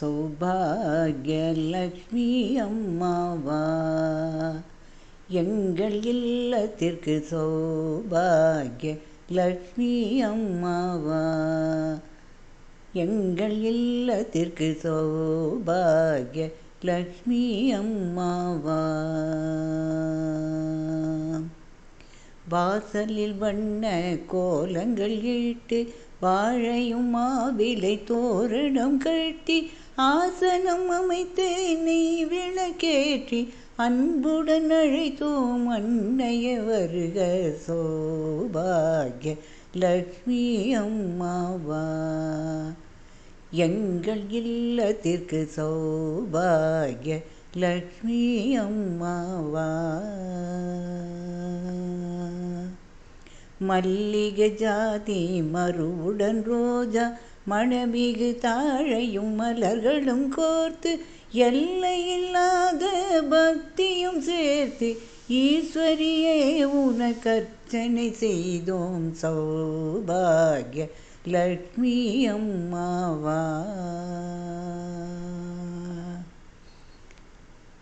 சௌபாகியலக்ஷ்மி அம்மாவா? எங்கள் இல்லத்திற்கு சௌபாகிய லக்ஷ்மி அம்மாவா? எங்கள் இல்லத்திற்கு சௌபாகிய லக்ஷ்மி அம்மாவா? வாசலில் வண்ண கோலங்கள் இட்டு வாழையும் மாவிலை தோரணம் கட்டி ஆசனம் அமைத்து நீ விளக்கேற்றி அன்புடன் அழைத்தோம் அன்னைய வருக சோபாகிய லக்ஷ்மி அம்மாவா. எங்கள் இல்லத்திற்கு சௌபாகிய லக்ஷ்மி அம்மாவா. மல்லிகை ஜாதி மறுவுடன் ரோஜா மணமிகு தாழையும் மலர்களும் கோர்த்து எல்லையில்லாத பக்தியும் சேர்த்து ஈஸ்வரியே உன உனக்கர்ச்சனை செய்தோம் சௌபாகிய லக்ஷ்மி அம்மாவா.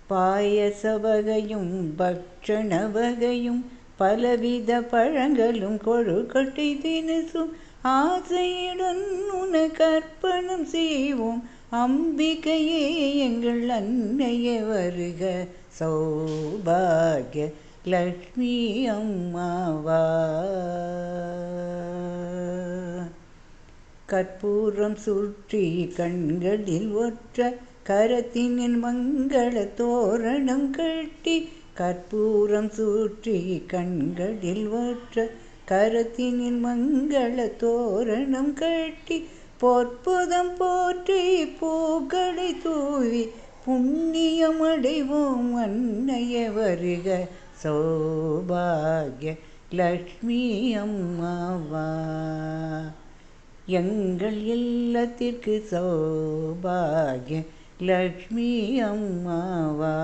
பாயச வகையும் பக்ஷண வகையும் பலவித பழங்களும் கொழுக்கட்டை தினசும் ஆசையுடன் உன அர்ப்பணம் செய்வோம். அம்பிகையே எங்கள் அன்னைய வருக. சௌபாகிய லக்ஷ்மி அம்மாவா. கற்பூரம் சுற்றி கண்களில் ஒற்ற கரத்தினில் மங்கள தோரணம் கட்டி கற்பூரம் சுற்றி கண்களில் ஒற்ற கரத்தினில் மங்கள தோரணம் கட்டி பொற்புதம் போற்றி பூக்களை தூவி புண்ணியம் அடைவோம் அன்னைய வருக. சௌபாகிய லக்ஷ்மி அம்மாவா எங்கள் இல்லத்திற்கு சௌபாகிய லக்ஷ்மி அம்மாவா